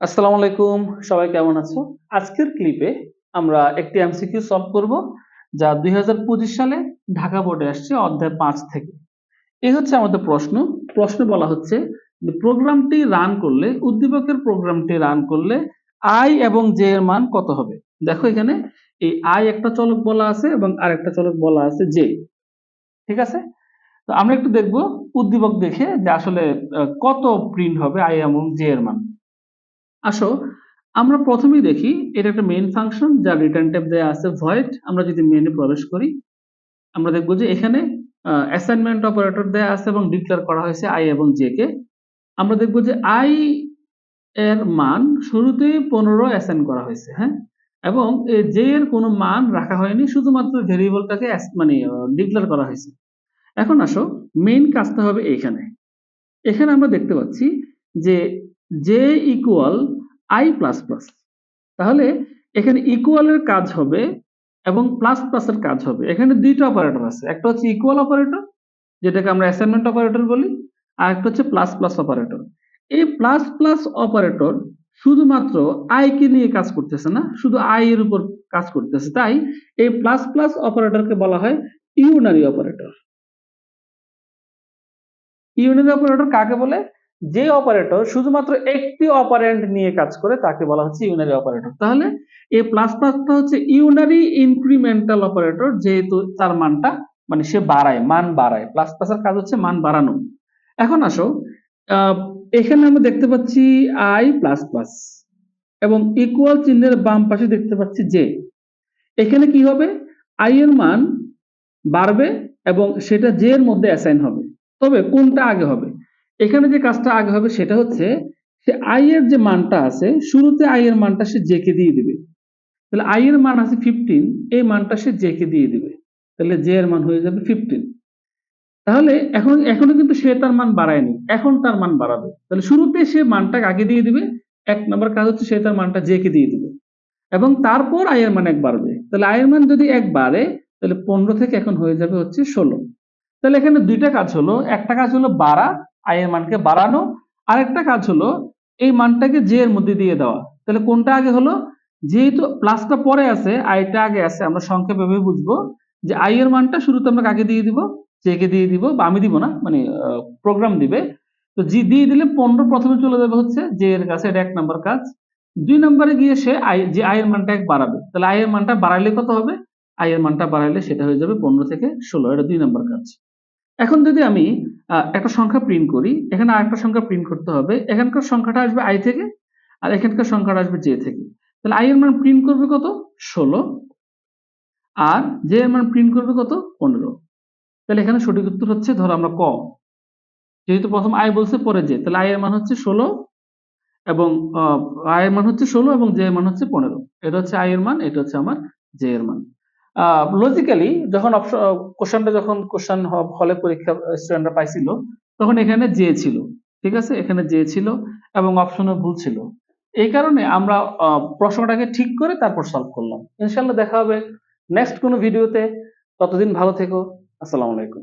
আসসালামু আলাইকুম, সবাই কেমন আছো? আজকের ক্লিপে আমরা একটি এমসিকিউ সলভ করব, যা দুই হাজার পঁচিশ সালে ঢাকা বোর্ডে আসছে অধ্যায় পাঁচ থেকে। এই হচ্ছে আমাদের প্রশ্ন। প্রশ্ন বলা হচ্ছে প্রোগ্রামটি রান করলে, উদ্দীপকের প্রোগ্রামটি রান করলে আই এবং জে এর মান কত হবে? দেখো এখানে, এই আই একটা চলক বলা আছে এবং আর একটা চলক বলা আছে জে ঠিক আছে? তো আমরা একটু দেখব, উদ্দীপক দেখে যে আসলে কত প্রিন্ট হবে আই এবং জে এর মান। আসো, আমরা প্রথমেই দেখি, এটা একটা মেইন ফাংশন যার রিটার্ন টাইপ দেয়া আছে ভয়েড আমরা যদি মেনে প্রবেশ করি, আমরা দেখব যে এখানে অ্যাসাইনমেন্ট অপারেটর দেয়া আছে এবং ডিক্লেয়ার করা হয়েছে আই এবং জে কে। আমরা দেখব যে আই এর মান শুরুতেই পনেরো অ্যাসাইন করা হয়েছে হ্যাঁ? এবং জে এর কোনো মান রাখা হয়নি, শুধুমাত্র ভেরিয়েবলটাকে মানে ডিক্লেয়ার করা হয়েছে। এখন আসো মেইন কাজটা হবে এইখানে। এখানে আমরা দেখতে পাচ্ছি যে J equal I plus plus তাহলে এখানে ইকুয়ালের কাজ হবে এবং প্লাস প্লাসের কাজ হবে। এখানে দুইটা অপারেটর আছে। একটা হচ্ছে ইকুয়াল অপারেটর যেটাকে আমরা অ্যাসাইনমেন্ট অপারেটর বলি, আর একটা হচ্ছে প্লাস প্লাস অপারেটর এই প্লাস প্লাস অপারেটর শুধুমাত্র আই কে নিয়ে কাজ করতেছে না, শুধু আই এর উপর কাজ করতেছে। তাই এই প্লাস প্লাস অপারেটরকে বলা হয় ইউনারি অপারেটর ইউনারি অপারেটর কাকে বলে? যে অপারেটর শুধুমাত্র একটি অপারেন্ট নিয়ে কাজ করে, তাকে বলা হচ্ছে ইউনারি অপারেটর তাহলে এ প্লাস প্লাসটা হচ্ছে ইউনারি ইনক্রিমেন্টাল অপারেটর যেহেতু তার মানটা মানে সে বাড়ায়, মান বাড়ায়। প্লাস প্লাসের কাজ হচ্ছে মান বাড়ানো। এখন আসো এখানে আমরা দেখতে পাচ্ছি আই প্লাস প্লাস এবং ইকুয়াল চিহ্নের বাম পাশে দেখতে পাচ্ছি যে এখানে কি হবে? আই এর মান বাড়বে এবং সেটা জে এর মধ্যে অ্যাসাইন হবে। তবে কোনটা আগে হবে? এখানে যে কাজটা আগে হবে সেটা হচ্ছে, সে আই এর যে মানটা আছে, শুরুতে আই এর মানটা সে জেকে দিয়ে দিবে। তাহলে আই এর মান আছে ফিফটিন এই মানটা সে জেকে দিয়ে দিবে। তাহলে জে এর মান হয়ে যাবে ফিফটিন তাহলে এখন, এখনও কিন্তু সে তার মান বাড়ায়নি, এখন তার মান বাড়াবে। তাহলে শুরুতে সে মানটাকে আগে দিয়ে দিবে, এক নম্বর কাজ হচ্ছে সে তার মানটা জেকে দিয়ে দিবে। এবং তারপর আয়ের মান এক বাড়বে। তাহলে আয়ের মান যদি এক বাড়ে, তাহলে পনেরো থেকে এখন হয়ে যাবে হচ্ছে ষোলো। তাহলে এখানে দুইটা কাজ হলো, একটা কাজ হলো বাড়া আই এর মানকে বাড়ানো। আরেকটা কাজ হলো, এই মানটাকে জে এর মধ্যে দিয়ে দেওয়া। তাহলে কোনটা আগে হলো? যেহেতু প্লাসটা পরে আছে আইটা আগে আছে, আমরা ভেবে বুঝব যে আই এর মানটা শুরুতে আমরা কাকে দিয়ে দিব? জে কে দিয়ে দিব, বা আমি দিব না মানে প্রোগ্রাম দিবে। তো জি দিয়ে দিলে পনেরো প্রথমে চলে যাবে হচ্ছে জে এর কাছে, এটা এক নম্বর কাজ। দুই নম্বরে গিয়ে সে আই যে আই এর মানটা এক বাড়াবে। তাহলে আই এর মানটা বাড়াইলে কত হবে? আই এর মানটা বাড়াইলে সেটা হয়ে যাবে পনেরো থেকে ষোলো, এটা দুই নম্বর কাজ। এখন যদি আমি একটা সংখ্যা প্রিন্ট করি, এখানে আরেকটা সংখ্যা প্রিন্ট করতে হবে, এখানকার সংখ্যাটা আসবে আই থেকে, আর এখানকার সংখ্যাটা আসবে জে থেকে। তাহলে আই এর মান প্রিন্ট করবে কত? ষোলো। আর জে এর মান প্রিন্ট করবে কত? পনেরো। তাহলে এখানে সঠিক উত্তর হচ্ছে, ধরো আমরা ক। যেহেতু প্রথম আই বলছে, পরে জে তাহলে আই এর মান হচ্ছে ষোলো এবং আই এর মান হচ্ছে ষোলো এবং জে এর মান হচ্ছে পনেরো। এটা হচ্ছে আই এর মান, এটা হচ্ছে আমার জে এর মান। লজিক্যালি যখন অপশন কোশ্চেনটা যখন কোশ্চেন হলে পরীক্ষা স্টুডেন্টরা পাইছিল, তখন এখানে জে ছিল, ঠিক আছে? এখানে জে ছিল এবং অপশনে ভুল ছিল। এই কারণে আমরা প্রশ্নটাকে ঠিক করে তারপর সলভ করলাম। ইনশাল্লাহ দেখা হবে নেক্সট কোনো ভিডিওতে ততদিন ভালো থেকো। আসসালামু আলাইকুম।